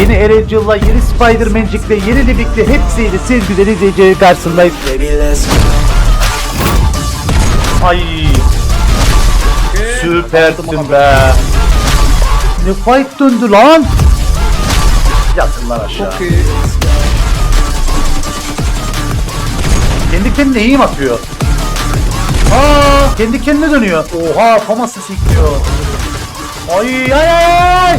Yeni Erangel'la, yeni Spider-Man'cikle, yeni Livik'le hepsiyle siz güzel izleyicilerin karşısındayız. Ay. Süpersin be. Ne fight döndü lan? Yatın lan aşağı. Çok iyi. Kendi kendine iyi atıyor? Aa, kendi kendine dönüyor. Oha, faması sikliyor. Ay ay ay.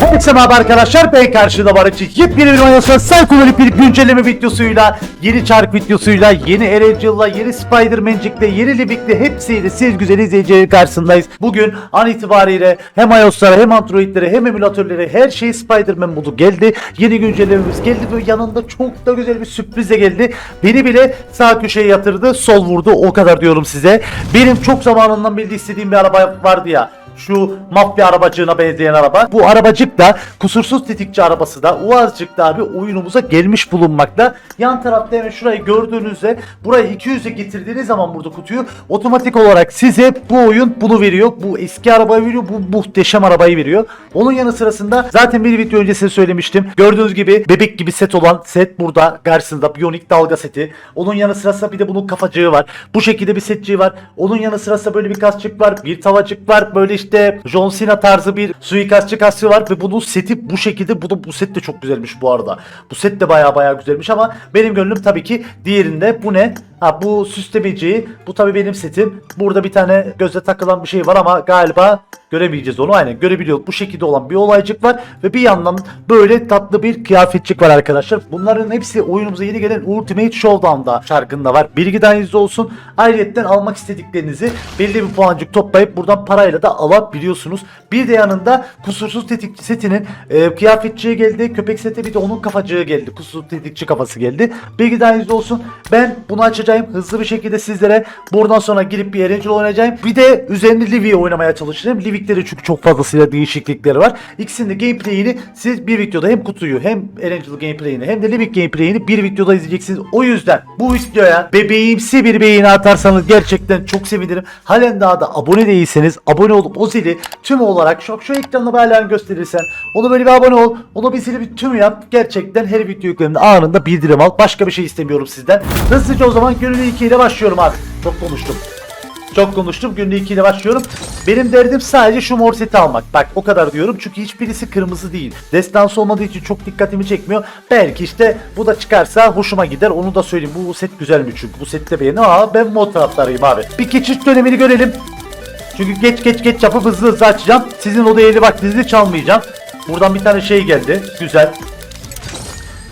Herkese merhaba arkadaşlar ben karşıda için yepyeni bir oynasın Psycho'nun bir güncelleme videosuyla yeni çark videosuyla yeni Erangel'la yeni Spider-Man'cik'le yeni Livik'le hepsiyle siz güzel izleyicilerin karşısındayız. Bugün an itibariyle hem iOS'lara hem Android'lere hem emülatörlere her şey Spider-Man modu geldi. Yeni güncellememiz geldi ve yanında çok da güzel bir sürpriz de geldi. Beni bile sağ köşeye yatırdı sol vurdu o kadar diyorum size. Benim çok zamanından beri istediğim bir araba vardı ya. Şu mafya arabacığına benzeyen araba. Bu arabacık da kusursuz tetikçi arabası da Uazcık da abi oyunumuza gelmiş bulunmakta. Yan tarafta hemen şurayı gördüğünüzde burayı 200'e getirdiğiniz zaman burada kutuyu otomatik olarak size bu oyun bunu veriyor. Bu eski arabayı veriyor. Bu muhteşem arabayı veriyor. Onun yanı sırasında zaten bir video öncesinde söylemiştim. Gördüğünüz gibi bebek gibi set olan set burada karşısında Bionic dalga seti. Onun yanı sırasında bir de bunun kafacığı var. Bu şekilde bir setçiği var. Onun yanı sırasında böyle bir kasçık var. Bir tavacık var. Böyle işte John Cena tarzı bir suikastçı kasçığı var. Ve bunun seti bu şekilde. Bu, bu set de çok güzelmiş bu arada. Bu set de baya baya güzelmiş ama benim gönlüm tabii ki diğerinde. Bu ne? Ha bu süslemeci. Bu tabii benim setim. Burada bir tane göze takılan bir şey var ama galiba göremeyeceğiz onu. Aynen görebiliyoruz. Bu şekilde olan bir olaycık var ve bir yandan böyle tatlı bir kıyafetçik var arkadaşlar. Bunların hepsi oyunumuza yeni gelen Ultimate Showdown'da şarkında var. Bilgi dahilinizde olsun. Ayrıyetten almak istediklerinizi belli bir puancık toplayıp buradan parayla da alabiliyorsunuz. Bir de yanında kusursuz tetikçi setinin e, kıyafetçiği geldi. Köpek seti bir de onun kafacığı geldi. Kusursuz tetikçi kafası geldi. Bilgi dahilinizde olsun. Ben bunu açacağım. Hızlı bir şekilde sizlere buradan sonra girip bir Erangel oynayacağım. Bir de üzerinde Livi'yi oynamaya çalışacağım. Livik'te çünkü çok fazlasıyla değişiklikleri var. İkisinin de gameplay'ini siz bir videoda hem kutuyu hem Erangel gameplay'ini hem de Livik gameplay'ini bir videoda izleyeceksiniz. O yüzden bu videoya bebeğimsi bir beğeni atarsanız gerçekten çok sevinirim. Halen daha da abone değilseniz abone olup o zili tüm olarak şu, şu ekranda bir halen gösterirsen onu böyle bir abone ol. Onu bir zili bir tüm yap. Gerçekten her video yükleminde anında bildirim al. Başka bir şey istemiyorum sizden. Hızlıca o zaman gönül 2 ile başlıyorum abi. Çok konuştum. Çok konuştum. Günde 2 ile başlıyorum. Benim derdim sadece şu mor seti almak. Bak o kadar diyorum çünkü hiçbirisi kırmızı değil. Destansı olmadığı için çok dikkatimi çekmiyor. Belki işte bu da çıkarsa hoşuma gider. Onu da söyleyeyim. Bu set güzel mi çünkü? Bu sette beğeni. Aa ben mod taraftarıyım abi. Bir geçiş dönemini görelim. Çünkü geç geç geç yapıp hızlı hızlı açacağım. Sizin o değerli vaktinizi çalmayacağım. Buradan bir tane şey geldi. Güzel.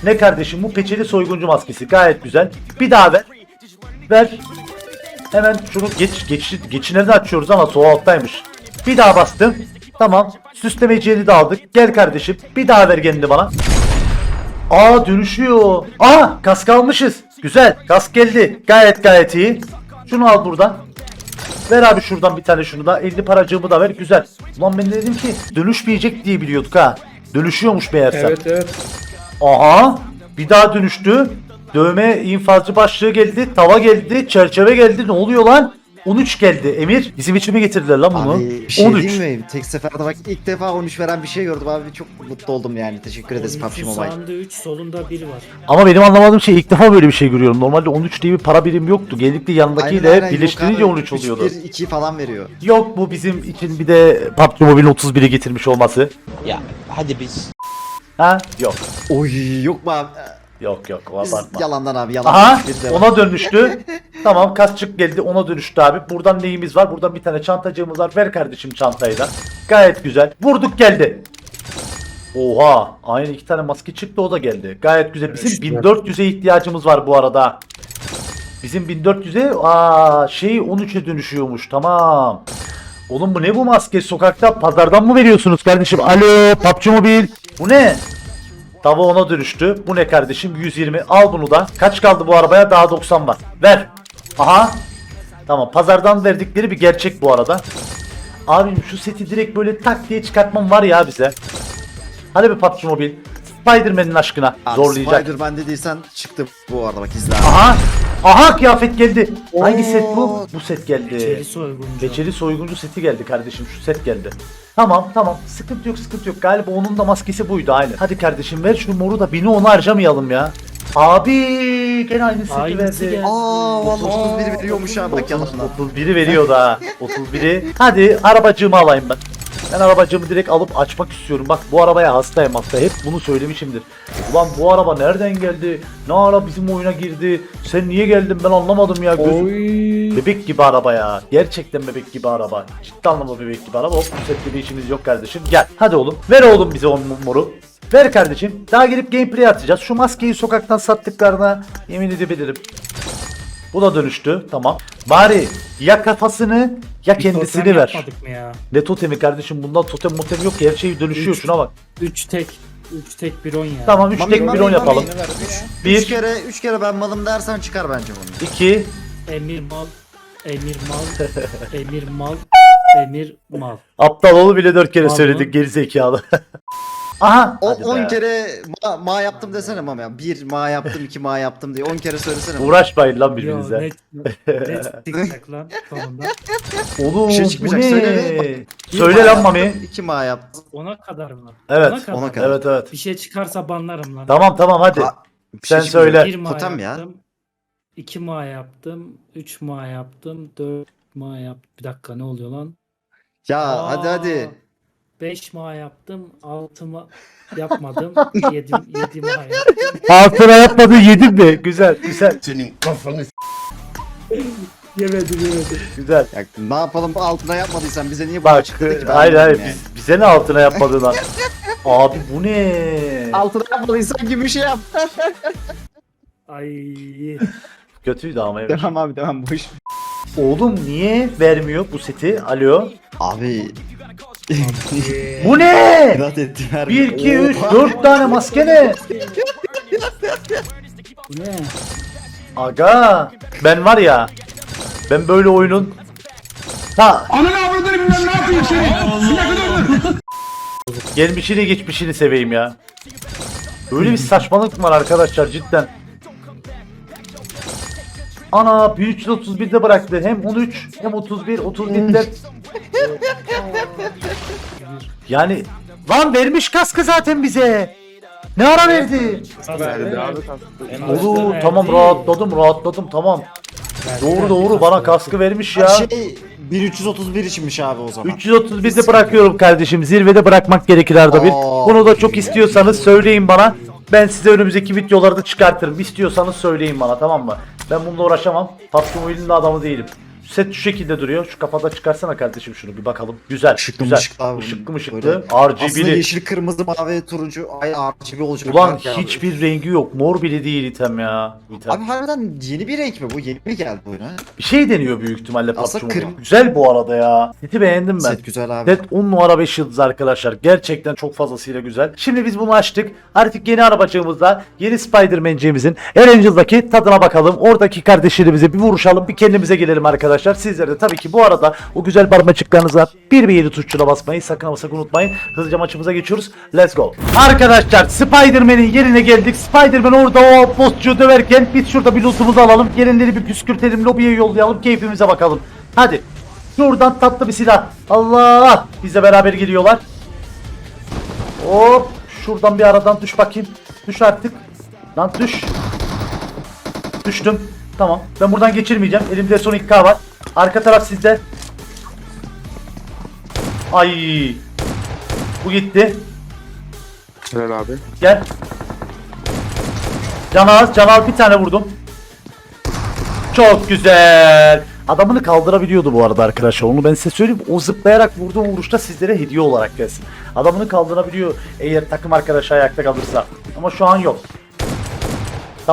Ne kardeşim bu peçeli soyguncu maskesi gayet güzel. Bir daha ver. Ver. Hemen şunu geç geç geçi nerede açıyoruz ama sol alttaymış. Bir daha bastım. Tamam. Süslemeciyi de aldık. Gel kardeşim. Bir daha ver kendini bana. Aa dönüşüyor. Aa kask almışız. Güzel. Kask geldi. Gayet gayet iyi. Şunu al buradan. Ver abi şuradan bir tane şunu da. 50 paracığımı da ver. Güzel. Ulan ben de dedim ki dönüşmeyecek diye biliyorduk ha. Dönüşüyormuş meğerse. Evet evet. Aha bir daha dönüştü. Dövme infazcı başlığı geldi. Tava geldi. Çerçeve geldi. Ne oluyor lan? 13 geldi. Emir bizim için mi getirdiler lan bunu? Abi bir şey 13. diyeyim mi? Tek seferde bak ilk defa 13 veren bir şey gördüm abi çok mutlu oldum yani. Teşekkür ederiz PUBG Mobile. sağında 3 solunda 1 var. Ama benim anlamadığım şey ilk defa böyle bir şey görüyorum. Normalde 13 diye bir para birim yoktu. Genellikle yanındakiyle Aynen, aynen. birleştirince Yok abi, 13 oluyordu. 3, 1, 2 falan veriyor. Yok bu bizim için bir de PUBG Mobile'in 31'e getirmiş olması. Ya hadi biz. Ha? Yok. Oy yok mu abi? Yok yok Biz abartma. yalandan abi yalan. Aha de- ona dönüştü. tamam kasçık geldi ona dönüştü abi. Buradan neyimiz var? Buradan bir tane çantacığımız var. Ver kardeşim çantayı da. Gayet güzel. Vurduk geldi. Oha. Aynı iki tane maske çıktı o da geldi. Gayet güzel. Bizim 1400'e ihtiyacımız var bu arada. Bizim 1400'e aa şey 13'e dönüşüyormuş. Tamam. Oğlum bu ne bu maske? Sokakta pazardan mı veriyorsunuz kardeşim? Alo PUBG Mobile. Bu ne? Tava ona dönüştü. Bu ne kardeşim? 120. Al bunu da. Kaç kaldı bu arabaya? Daha 90 var. Ver. Aha. Tamam. Pazardan verdikleri bir gerçek bu arada. Abim şu seti direkt böyle tak diye çıkartmam var ya bize. Hadi bir PUBG Mobile. Spider-Man'in aşkına. Abi Zorlayacak. Spider-Man dediysen çıktı bu arada bak izle abi. Aha. Aha kıyafet geldi. Hangi set bu? Bu set geldi. İçeri soyguncu. Keçeli soyguncu seti geldi kardeşim şu set geldi. Tamam tamam sıkıntı yok sıkıntı yok galiba onun da maskesi buydu aynı. Hadi kardeşim ver şu moru da bini onu harcamayalım ya. Abi gene aynı seti Aynısı verdi. geldi. Aa vallahi 31 veriyormuş ha bak yalanla. 31'i veriyor da 31'i. Hadi arabacığımı alayım ben. Ben arabacığımı direkt alıp açmak istiyorum. Bak bu arabaya hastayım hasta. Hep bunu söylemişimdir. Ulan bu araba nereden geldi? Ne ara bizim oyuna girdi? Sen niye geldin ben anlamadım ya. Gözüm... Bebek gibi araba ya. Gerçekten bebek gibi araba. Ciddi anlamda bebek gibi araba. Hop bu işimiz yok kardeşim. Gel hadi oğlum. Ver oğlum bize o moru. Ver kardeşim. Daha gelip gameplay atacağız. Şu maskeyi sokaktan sattıklarına yemin edebilirim. Bu da dönüştü. Tamam. Bari ya kafasını ya Bir kendisini totem ver. yapmadık mı ya? Ne totemi kardeşim? Bunda totem motem yok ki. Her şey dönüşüyor. Üç. Şuna bak. 3 tek 3 tek bir on ya. Tamam 3 Mami, tek bir mami, on mami. yapalım. Üç 1, kere 3 kere ben malım dersen çıkar bence bunu. 2, Emir mal, emir mal, emir mal, emir mal. aptal oğlu bile 4 kere Pardon. söyledik geri zekalı. Aha. O hadi 10 be. kere ma, ma yaptım desene Mami ya. 1 ma yaptım 2 ma yaptım diye 10 kere söylesene. Uğraşmayın lan Yo birbirinize. net net tıktak lan sonunda. Oğlum Bir şey bu çıkmayacak, ne? söyle. Söyle lan Mami. 2 ma yaptım. Ona kadar mı? Evet. Ona kadar. Ona kadar. Evet evet. Bir şey çıkarsa banlarım lan. Tamam tamam hadi. Aa, Bir şey Sen çıkmayacak. söyle. Bir ma Totem ya. yaptım. 2 ma yaptım. 3 ma yaptım. 4 ma yaptım. Bir dakika ne oluyor lan? Ya hadi hadi. 5 ma yaptım. 6 ma yapmadım. 7 7 ma yaptım. Altına yapmadı yedin mi? Güzel güzel Yemedim yemedim. güzel. Ya ne yapalım altına yapmadıysan bize niye bunu Bak açıkladı ki ben hayır hayır anlamadım biz, bize ne altına yapmadın lan? Abi bu ne? yani. Altına yapmadıysan gibi bir şey yap. Ay. Kötüydü ama evet. devam abi devam boş. Oğlum niye vermiyor bu seti? Alo. Abi. Bu ne? İnat etti ver. 1, 2, 3, 4 tane maske ne? Bu ne? Aga ben var ya ben böyle oyunun ha gelmişini geçmişini seveyim ya. Öyle bir saçmalık var arkadaşlar cidden. Ana 1331'de bıraktı. Hem 13 hem 31 31'de. yani lan vermiş kaskı zaten bize. Ne ara verdi? Oğlum tamam rahatladım rahatladım tamam. Doğru doğru bana kaskı vermiş ya. Şey 1331 içinmiş abi o zaman. 331'de bırakıyorum kardeşim. Zirvede bırakmak gerekir arada bir. Bunu da çok istiyorsanız söyleyin bana. Ben size önümüzdeki videolarda çıkartırım. İstiyorsanız söyleyin bana tamam mı? Ben bununla uğraşamam. Patron oyunun da adamı değilim. Set şu şekilde duruyor. Şu kafada çıkarsana kardeşim şunu bir bakalım. Güzel. Işıklı güzel. mışıklı abi. Işıklı mışıklı. RGB'li. yeşil, kırmızı, mavi, turuncu. Ay RGB olacak. Ulan hiçbir rengi yok. Mor bile değil item ya. İtem. Abi harbiden yeni bir renk mi bu? Yeni mi geldi oyuna? Bir şey deniyor büyük ihtimalle Aslında PUBG kırm- Mobile. Güzel bu arada ya. Seti beğendim ben. Set güzel abi. Set 10 numara 5 yıldız arkadaşlar. Gerçekten çok fazlasıyla güzel. Şimdi biz bunu açtık. Artık yeni arabacığımızla yeni Spider-Man'ciğimizin Erangel'daki tadına bakalım. Oradaki kardeşlerimize bir vuruşalım. Bir kendimize gelelim arkadaşlar. Sizler de tabii ki bu arada o güzel parmacıklarınıza bir bir yedi tuşçuna basmayı sakın ama sakın unutmayın. Hızlıca maçımıza geçiyoruz. Let's go. Arkadaşlar Spider-Man'in yerine geldik. Spider-Man orada o postçuyu döverken biz şurada bir lootumuzu alalım. Gelenleri bir püskürtelim. Lobiye yollayalım. Keyfimize bakalım. Hadi. Şuradan tatlı bir silah. Allah! Bizle beraber geliyorlar. Hop! Şuradan bir aradan düş bakayım. Düş artık. Lan düş. Düştüm. Tamam. Ben buradan geçirmeyeceğim. Elimde son 2K var. Arka taraf sizde. Ay. Bu gitti. Helal abi. Gel. Can az, can az bir tane vurdum. Çok güzel. Adamını kaldırabiliyordu bu arada arkadaşlar. Onu ben size söyleyeyim. O zıplayarak vurduğum vuruşta sizlere hediye olarak gelsin. Adamını kaldırabiliyor eğer takım arkadaşı ayakta kalırsa. Ama şu an yok.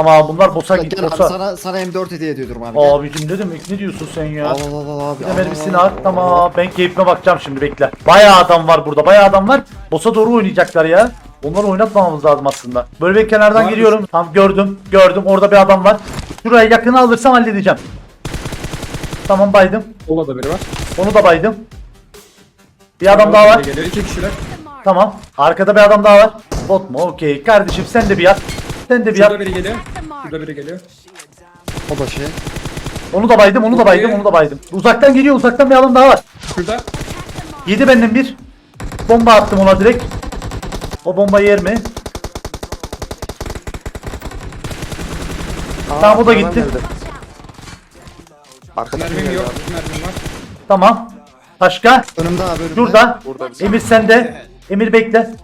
Tamam bunlar boss'a Gel gitti. abi Boss'a. sana, sana M4 hediye ediyorum abi. Gel. Abicim ne demek ne diyorsun sen ya? Al al al al abi. Bir al, de mermisini al, al, at. al. Tamam ben keyfime bakacağım şimdi bekle. Bayağı adam var burada. Bayağı adam var. Boss'a doğru oynayacaklar ya. Onları oynatmamamız lazım aslında. Böyle bir kenardan Var geliyorum. Tam gördüm. Gördüm. Orada bir adam var. Şuraya yakını alırsam halledeceğim. Tamam baydım. Olada biri var. Onu da baydım. Bir adam daha var. Geliyor iki kişiler. Tamam. Arkada bir adam daha var. Bot mu? Okey. Kardeşim sen de bir yat. Sen de bir Şurada yat. biri geliyor. Şurada biri geliyor. O da şey. Onu da baydım, onu da baydım, onu da baydım. Uzaktan geliyor, uzaktan bir adam daha var. Şurada. Yedi benden bir. Bomba attım ona direkt. O bomba yer mi? Tamam, o da gitti. Arkada Mermim yok. Mermim var. Tamam. Başka? Önümde abi önümde. Şurada. Burada Emir sende. Emir bekle.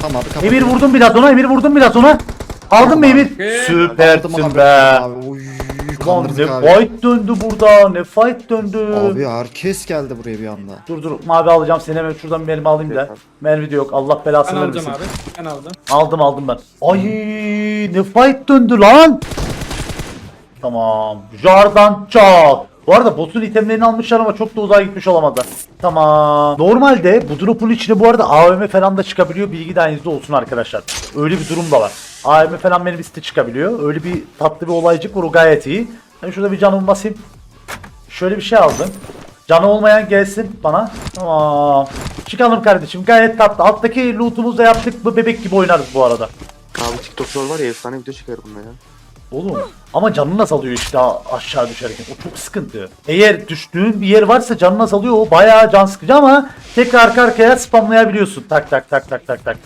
Tamam abi kapat. Emir vurdum biraz ona, Emir vurdum biraz ona. Aldın mı Emir? Süpersin be. Ulan kandırdık ne abi. fight döndü burada, ne fight döndü. Abi herkes geldi buraya bir anda. Dur dur mavi alacağım seni hemen şuradan bir mermi alayım da. Mermi de yok Allah Ben belasını alacağım vermesin. abi. Ben aldım. Aldım aldım ben. Ay ne fight döndü lan. Tamam. Jardan çak. Bu arada boss'un itemlerini almışlar ama çok da uzağa gitmiş olamadı. Tamam. Normalde bu drop'un içine bu arada AVM falan da çıkabiliyor. Bilgi dahilinizde olsun arkadaşlar. Öyle bir durum da var. AVM falan benim liste çıkabiliyor. Öyle bir tatlı bir olaycık var o gayet iyi. Ben şurada bir canımı basayım. Şöyle bir şey aldım. Canı olmayan gelsin bana. Tamam. Çıkalım kardeşim. Gayet tatlı. Alttaki loot'umuzu yaptık. Bu bebek gibi oynarız bu arada. Abi TikTokçular var ya efsane video çıkar bunda ya. Oğlum ama canını azalıyor işte aşağı düşerken. O çok sıkıntı. Eğer düştüğün bir yer varsa canını azalıyor. O bayağı can sıkıcı ama tekrar arka arkaya spamlayabiliyorsun. Tak tak tak tak tak tak.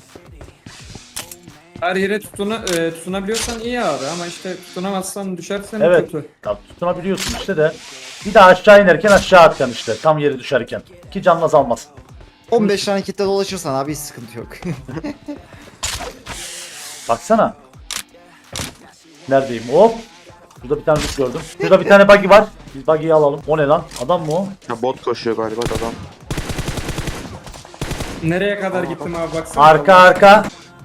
Her yere tutuna, e, tutunabiliyorsan iyi abi ama işte tutunamazsan düşersen Evet. kötü. Tabii tutunabiliyorsun işte de. Bir daha aşağı inerken aşağı atacaksın işte. Tam yere düşerken. Ki canın azalmasın. 15 tane kitle dolaşırsan abi hiç sıkıntı yok. Baksana. Neredeyim? Hop. Burada bir tane loot gördüm. Şurada bir tane buggy var. Biz buggy'yi alalım. O ne lan? Adam mı o? Ya bot koşuyor galiba da adam. Nereye kadar gittim abi baksana. Arka arka.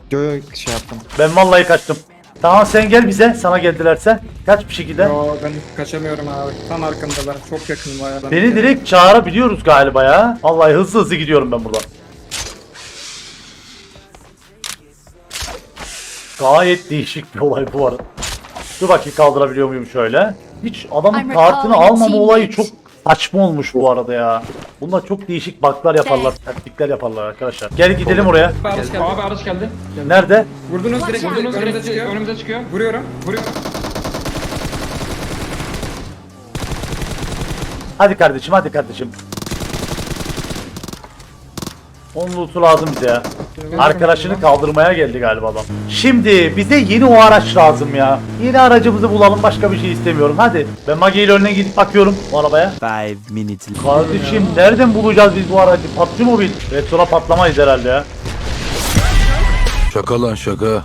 Göğe şey yaptım. Ben vallahi kaçtım. Tamam sen gel bize. Sana geldilerse. Kaç bir şekilde. Yo ben kaçamıyorum abi. Tam arkamdalar. Çok yakın bayağı. ben. Beni direkt çağırabiliyoruz galiba ya. Vallahi hızlı hızlı gidiyorum ben buradan. Gayet değişik bir olay bu arada. Dur bakayım kaldırabiliyor muyum şöyle. Hiç adamın I'm kartını almama olayı çok saçma olmuş bu arada ya. Bunlar çok değişik baklar yaparlar, taktikler yaparlar arkadaşlar. Gel gidelim oraya. Abi araç geldi. Abi araç geldi. Nerede? Vurdunuz direkt vurdunuz önümüze çıkıyor. Önümüze çıkıyor. Vuruyorum. Vuruyorum. Hadi kardeşim, hadi kardeşim. Onun loot'u lazım bize ya. Arkadaşını kaldırmaya geldi galiba adam. Şimdi bize yeni o araç lazım ya. Yeni aracımızı bulalım başka bir şey istemiyorum. Hadi. Ben Magi ile önüne gidip bakıyorum bu arabaya. Five minutes Kardeşim nereden bulacağız biz bu aracı? PUBG Mobile. Retro'la patlamayız herhalde ya. Şaka lan şaka.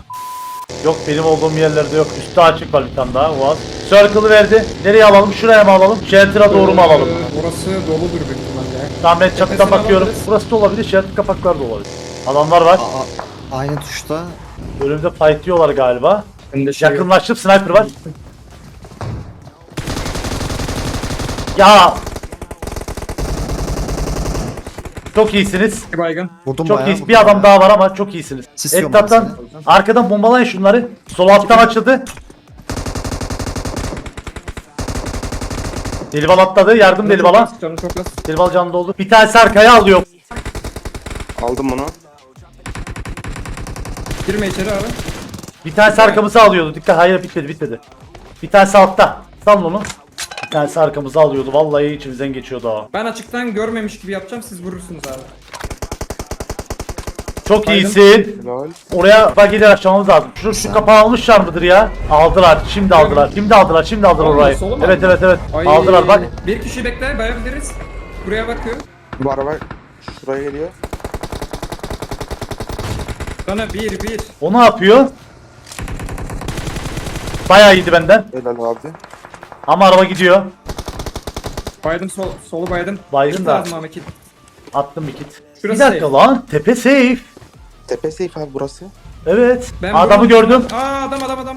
Yok benim olduğum yerlerde yok. Üstü açık var bir tane daha. Uaz. Circle'ı verdi. Nereye alalım? Şuraya mı alalım? Shelter'a doğru mu alalım? Ee, Orası doludur büyük ihtimalle. Tamam ben çatıdan Tepesine bakıyorum. alabiliriz. Burası da olabilir. Shelter kapaklar da olabilir. Adamlar var. Aa, aynı tuşta. Önümde fight diyorlar galiba. Bende şey yok. Yakınlaştım sniper var. Ya. Çok iyisiniz. Bir baygın. Vurdum Çok bayağı. vurdum Bir adam bayağı. daha var ama çok iyisiniz. Sisliyorum Etraftan ben arkadan bombalayın şunları. Sol alttan açıldı. Delibal atladı. Yardım Delibal'a. Canım çok az. Delibal canlı oldu. Bir tanesi arkaya alıyor. Aldım bunu. Girme içeri abi. Bir tanesi arkamıza alıyordu. Dikkat hayır bitmedi bitmedi. Bir tanesi altta. Sal onu. Tanesi arkamıza alıyordu. Vallahi içimizden geçiyordu ha. Ben açıktan görmemiş gibi yapacağım siz vurursunuz abi. Çok Aynen. iyisin. Lol. Oraya bagileri açmamız lazım. Şu, şu kapağı almışlar mıdır ya? Aldılar. Şimdi aldılar. Şimdi aldılar. Şimdi aldılar Oldu, orayı. solu mu Evet evet evet. Ay, Aldılar bak. Bir kişi bekler bayabiliriz. Buraya bakıyor. Bu araba şuraya geliyor. Sana bir bir. O ne yapıyor? Bayağı iyiydi benden. Helal abi. Ama araba gidiyor. Baydım sol, solu baydım. Baydın Kit da. lazım Ahmet kit. Attım bir kit. Şurası bir dakika safe. lan. Tepe safe. Tepe safe abi burası. Evet. Ben Adamı vurdum. gördüm. Aa adam adam adam.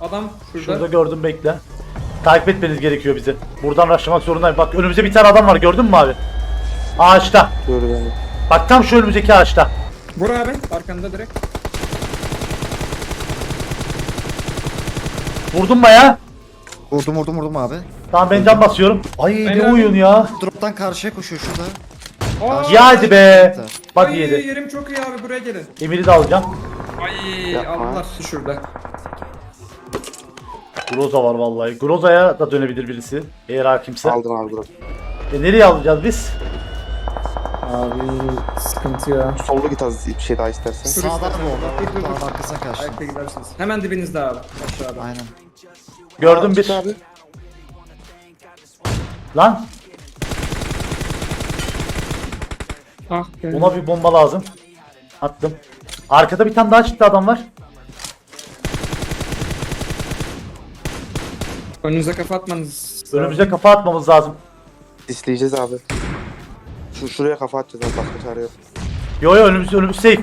Adam şurada. Şurada gördüm bekle. Takip etmeniz gerekiyor bizi. Buradan rushlamak zorundayım. Bak önümüzde bir tane adam var gördün mü abi? Ağaçta. Yani. Bak tam şu önümüzdeki ağaçta. Vur abi arkanda direkt. Vurdum baya. Vurdum vurdum vurdum abi. Tamam ben can basıyorum. Ay Ben ne oyun ya. Drop'tan karşıya koşuyor şurada. Aa, Ya hadi be. Bak Ay yedi. yerim çok iyi abi buraya gelin. Emir'i de alacağım. Ay aldılar şurada. Groza var vallahi. Groza'ya da dönebilir birisi. Eğer hakimse. Aldın abi burası. E nereye alacağız biz? Abi sıkıntı ya. Sollu git az bir şey daha istersen. Sağda mı orada? Dağın arkasına karşı. Ayakta gidersiniz. Hemen dibinizde abi. Aşağıda. Aynen. Gördüm Aa, bir. abi. Lan Ah be. ona bir bomba lazım. Attım. Arkada bir tane daha çıktı adam var. Önünüze kafa atmanız. Önümüze kafa atmamız lazım. Disleyeceğiz abi. Şu şuraya kafa atacağız abi başka çare yok. Yo yo önümüz önümüz safe.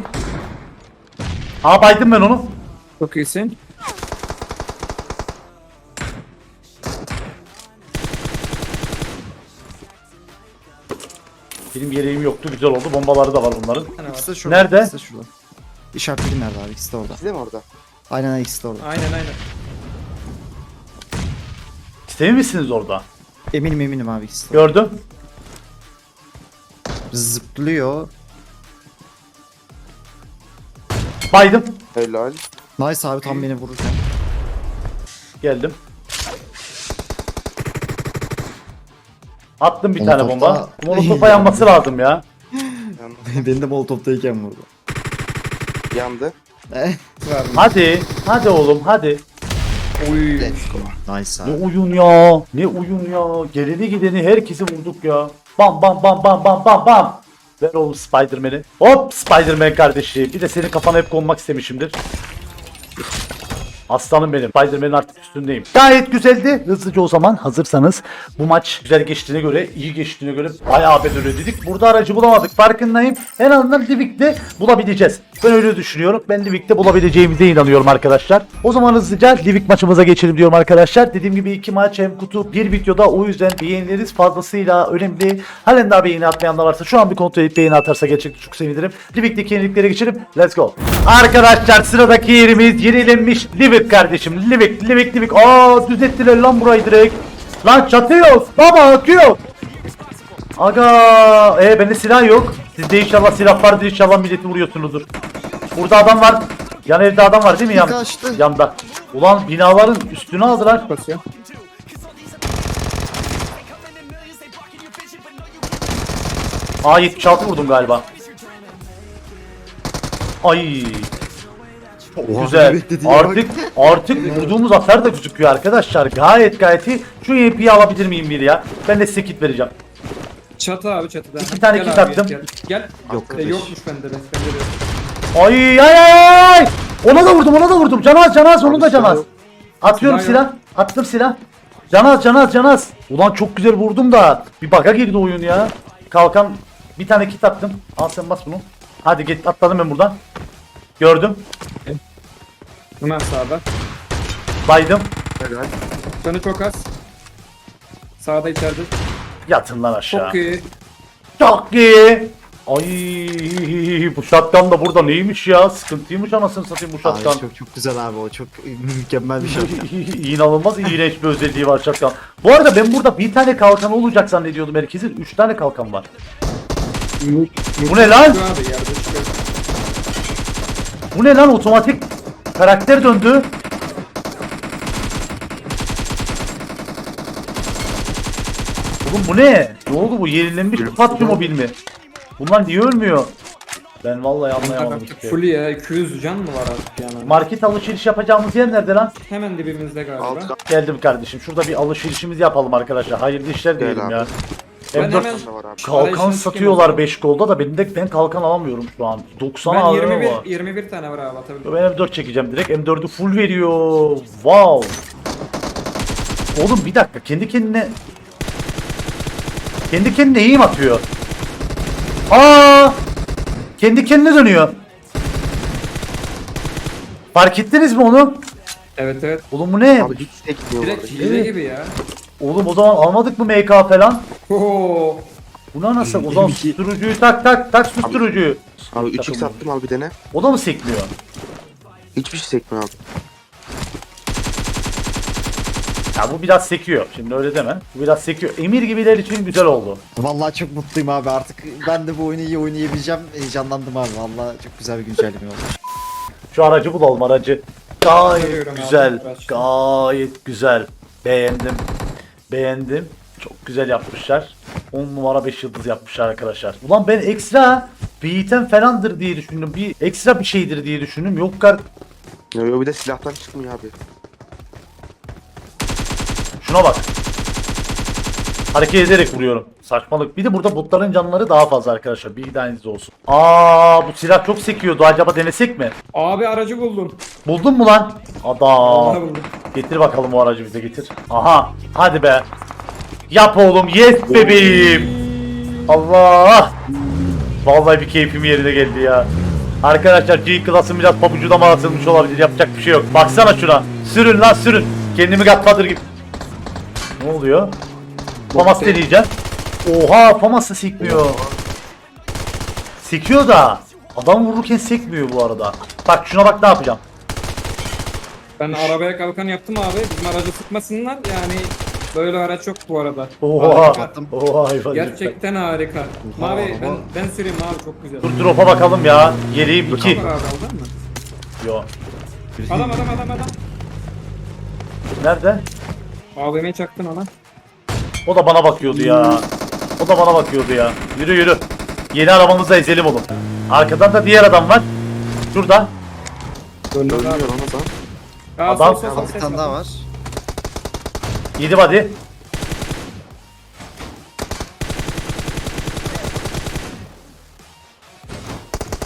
Aa baydım ben onu. Çok iyisin. Benim yeleğim yoktu güzel oldu. Bombaları da var bunların. İkisi de şurada. Nerede? İkisi de şurada. İşaretledim nerede abi? İkisi de orada. Siz de mi orada? Aynen ikisi de orada. Aynen aynen. Emin misiniz orada? Eminim eminim abi ikisi de orada. Gördüm. Zıplıyor. Baydım. Helal. Nice abi tam beni vururken. Geldim. Attım bir tane Molotof'ta- bomba. Molotof'a yanması lazım ya. Yandı. beni de molotoptayken vurdu. Yandı. Eh. Hadi. Hadi oğlum hadi. Oy. Let's go. Nice Ne abi. oyun ya. Ne oyun ya. Geleni gideni herkesi vurduk ya. Bam bam bam bam bam bam bam. Ver oğlum Spider-Man'i. Hop Spider-Man kardeşi. Bir de senin kafana hep konmak istemişimdir. Aslanım benim. Spider-Man'in artık üstündeyim. Gayet güzeldi. Hızlıca o zaman hazırsanız bu maç güzel geçtiğine göre, iyi geçtiğine göre bayağı bedel ödedik. Burada aracı bulamadık. Farkındayım. En azından Livik'te bulabileceğiz. Ben öyle düşünüyorum. Ben Livik'te bulabileceğimize inanıyorum arkadaşlar. O zaman hızlıca Livik maçımıza geçelim diyorum arkadaşlar. Dediğim gibi iki maç hem kutu bir videoda o yüzden beğenileriniz fazlasıyla önemli. Halen daha beğeni atmayanlar varsa şu an bir kontrol edip beğeni atarsa gerçekten çok sevinirim. Livik'teki yeniliklere geçelim. Let's go. Arkadaşlar sıradaki yerimiz yenilenmiş Livik kardeşim. Livik, Livik, Livik. Aa düzelttiler lan burayı direkt. Lan çatıyor. Baba akıyor. Aga, e bende silah yok. Sizde inşallah silah vardır inşallah milleti vuruyorsunuzdur. Burada adam var. Yan evde adam var değil mi yan? kaçtı. Yanda. Ulan binaların üstünü aldılar. Basıyor. Aa 76 vurdum galiba. Ay. Oha, güzel. beklediği bak. Artık artık vurduğumuz hasar da gözüküyor arkadaşlar. Gayet gayet iyi. Şu EP'yi alabilir miyim bir ya? Ben de size kit vereceğim. Çatı abi çatıda. İki tane Gel kit abi, attım. Gel. gel. Yok E, kardeş. yokmuş bende de. Bende de yok. Ay ay ay ay! Ona da vurdum ona da vurdum. Canaz canaz onun da canaz. Atıyorum Silah silah. Attım silah. Canaz canaz canaz. Ulan çok güzel vurdum da. Bir baka girdi oyun ya. Kalkan bir tane kit attım. Al sen bas bunu. Hadi git atladım ben buradan. Gördüm. Hemen sağda. Baydım. Helal. Canı çok az. Sağda içeride. Yatın lan aşağı. Çok iyi. Çok iyi. Ay bu şatkan da burada neymiş ya? Sıkıntıymış anasını satayım bu Abi şatkan. çok çok güzel abi o çok mükemmel bir şey. İnanılmaz iğrenç bir özelliği var şatkan. Bu arada ben burada bir tane kalkan olacak zannediyordum herkesin. Üç tane kalkan var. Bu ne lan? Bu ne lan otomatik karakter döndü. Oğlum bu ne? Ne oldu bu? Yenilenmiş PUBG mobil mi? Bunlar niye ölmüyor? Ben vallahi anlayamadım. Artık şey. full ya. 200 can mı var artık yani? Market alışveriş yapacağımız yer nerede lan? Hemen dibimizde galiba. Alt kat Geldim kardeşim. Şurada bir alışverişimizi yapalım arkadaşlar. Hayırlı işler diyelim abi. ya. Ben M4 hemen var abi. kalkan satıyorlar çıkayım 5 golda da benim de ben kalkan alamıyorum şu an. 90 ben 21 ama. 21 tane var abi atabilirim. Ben M4 çekeceğim direkt. M4'ü full veriyor. Wow. Oğlum bir dakika kendi kendine kendi kendine iyi mi atıyor? Aa! Kendi kendine dönüyor. Fark ettiniz mi onu? Evet evet. Oğlum bu ne? Abi hiç Direkt bu arada. hile Evet. gibi ya. Oğlum o zaman almadık mı MK falan? Oo. Buna nasıl? O zaman susturucuyu tak tak tak susturucuyu. Abi 3x attım al bir dene. O da mı sekmiyor? Hiçbir şey sekmiyor abi. Ya bu biraz sekiyor. Şimdi öyle deme. Bu biraz sekiyor. Emir gibiler için güzel oldu. Vallahi çok mutluyum abi artık ben de bu oyunu iyi oynayabileceğim. Heyecanlandım abi vallahi çok güzel bir güncelleme oldu. Şu aracı bulalım aracı. Gayet Görüyorum abi, güzel. Gayet güzel. Beğendim. Beğendim. Çok güzel yapmışlar. 10 numara 5 yıldız yapmışlar arkadaşlar. Ulan ben ekstra bir item falandır diye düşündüm. Bir ekstra bir şeydir diye düşündüm. Yok kar Yo, yo, bir de silahtan çıkmıyor abi. Şuna bak. Hareket ederek vuruyorum. Saçmalık. Bir de burada botların canları daha fazla arkadaşlar. Bir taneniz olsun. Aa bu silah çok sekiyordu. Acaba denesek mi? Abi aracı buldum. Buldun mu lan? Adam. Getir bakalım o aracı bize getir. Aha. Hadi be. Yap oğlum. Yes bebeğim. Allah. Vallahi bir keyfim yerine geldi ya. Arkadaşlar G klasım biraz pabucuda mı atılmış olabilir. Yapacak bir şey yok. Baksana şuna. Sürün lan sürün. Kendimi Godfather gibi. Ne oluyor? Famas deneyeceğim. Oha Famas da sekmiyor. Sekiyor da. Adam vururken sekmiyor bu arada. Bak şuna bak ne yapacağım. Ben arabaya kalkan yaptım abi. Bizim aracı sıkmasınlar. Yani böyle araç yok bu arada. Oha. Harika. Oha hayvan. Gerçekten harika. Mavi ben, ben süreyim abi çok güzel. Dur drop'a bakalım ya. Yeleğim 2. Var abi aldın mı? Yo. Adam adam adam adam. Nerede? AVM'yi çaktın ona. O da bana bakıyordu ya. O da bana bakıyordu ya. Yürü yürü. Yeni arabamızla ezelim oğlum. Arkadan da diğer adam var. Şurada. Ölmüyor ona da. Aa, Adam- sol, sol, sol, bir tane daha var. Yedi hadi.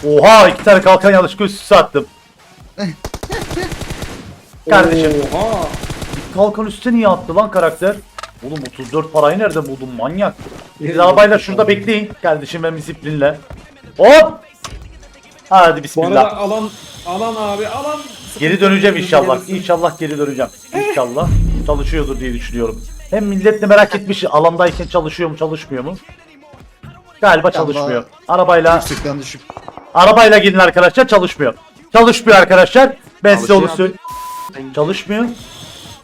Oha iki tane kalkan yanlışlıkla üst üste attım. Kardeşim. Oha. Kalkan üstüne niye attı lan karakter? Oğlum 34 parayı nerede buldun manyak? Siz Yerim. arabayla şurada bekleyin. Kardeşim ben disiplinle. Hop! Hadi Bu bismillah. arada alan alan abi alan. Geri döneceğim inşallah. İnşallah geri döneceğim. İnşallah. Çalışıyordur diye düşünüyorum. Hem millet de merak etmiş alandayken çalışıyor mu çalışmıyor mu? Galiba çalışmıyor. Arabayla Yüksekten düşüp. arabayla gidin arkadaşlar çalışmıyor. Çalışmıyor arkadaşlar. Ben size onu Çalışıyor söyleyeyim. Çalışmıyor.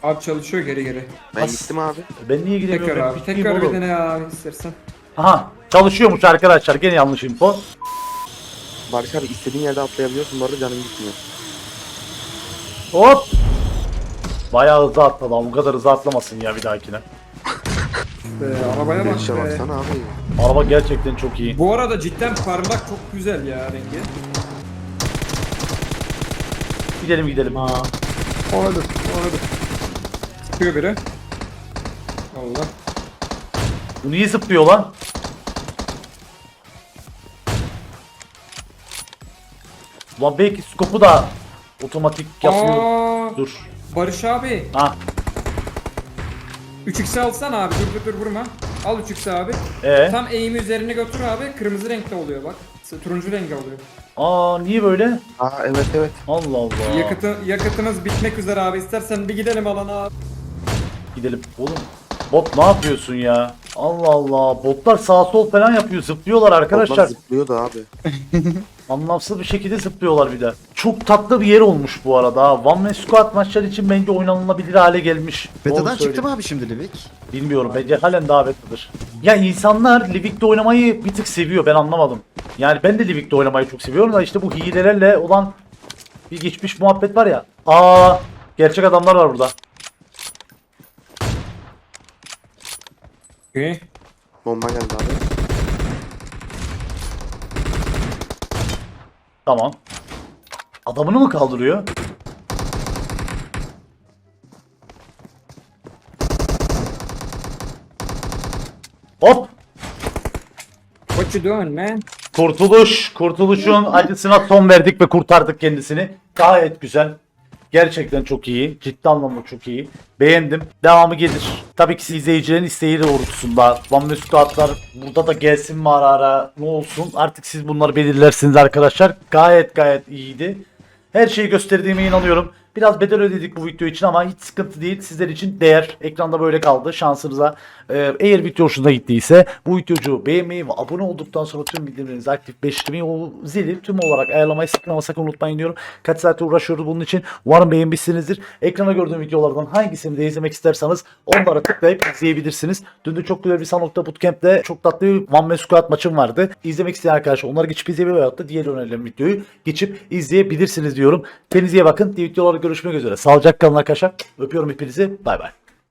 Abi çalışıyor geri geri. Ben gittim abi. Ben niye gidemiyorum? Tekrar Ben abi. bitmeyeyim Tekrar oğlum. bir dene abi istersen. Aha çalışıyormuş arkadaşlar. Gene yanlış info. Barış abi istediğin yerde atlayabiliyorsun. Bu arada canın gitmiyor. Hop. Bayağı hızlı atladı. ama Bu kadar hızlı atlamasın ya bir dahakine. Ee, arabaya bak be. baksana abi. Araba gerçekten çok iyi. Bu arada cidden parlak çok güzel ya rengi. Gidelim gidelim. Aa. Oynadı. Oynadı. Çıkıyor biri. Allah. Bu niye zıplıyor lan? Ulan belki skopu da otomatik yapıyor. Aa, Dur. Barış abi. Ha. 3x alsana abi. Dur dur dur vurma. Al 3x abi. Ee? Tam eğimi üzerine götür abi. Kırmızı renkte oluyor bak. Turuncu rengi oluyor. Aa niye böyle? Aa evet evet. Allah Allah. Yakıtı, yakıtımız bitmek üzere abi. İstersen bir gidelim alana abi. Gidelim. Oğlum bot ne yapıyorsun ya? Allah Allah. Botlar sağ sol falan yapıyor. Zıplıyorlar arkadaşlar. Arkadaşlar. zıplıyor da abi. Anlamsız bir şekilde zıplıyorlar bir de. Çok tatlı bir yer olmuş bu arada. ha. One Man Squad maçları için bence oynanılabilir hale gelmiş. Beta'dan çıktı mı abi şimdi Livik? Bilmiyorum. Bence halen daha betadır. Ya insanlar Livik'te oynamayı bir tık seviyor. Ben anlamadım. Yani ben de Livik'te oynamayı çok seviyorum da işte bu hilelerle olan bir geçmiş muhabbet var ya. Aa, gerçek adamlar var burada. Okay. Bomba geldi abi. Tamam. Adamını mı kaldırıyor? Hop! What you doing man? Kurtuluş, kurtuluşun acısına son verdik ve kurtardık kendisini. Gayet güzel. Gerçekten çok iyi. Ciddi anlamda çok iyi. Beğendim. Devamı gelir. Tabii ki izleyicilerin isteği doğrultusunda. Van ve Squad'lar burada da gelsin mi ara ara ne olsun. Artık siz bunları belirlersiniz arkadaşlar. Gayet gayet iyiydi. Her şeyi gösterdiğime inanıyorum. Biraz bedel ödedik bu video için ama hiç sıkıntı değil. Sizler için değer. Ekranda böyle kaldı. Şansınıza. Ee, eğer video hoşuna gittiyse bu videocu beğenmeyi ve abone olduktan sonra tüm bildirimlerinizi aktif beşlemeyi o zili tüm olarak ayarlamayı sakın ama sakın unutmayın diyorum. Kaç saate uğraşıyoruz bunun için. Umarım beğenmişsinizdir. Ekrana gördüğüm videolardan hangisini de izlemek isterseniz onlara tıklayıp izleyebilirsiniz. Dün de çok güzel bir Sanok'ta Bootcamp'te çok tatlı bir One Man Squad maçım vardı. İzlemek isteyen arkadaşlar onları geçip izleyebilir veyahut da diğer önerilen videoyu geçip izleyebilirsiniz diyorum. Kendinize bakın. Diğer videoları görüşmek üzere. Sağlıcakla kalın arkadaşlar. Öpüyorum hepinizi. Bay bay.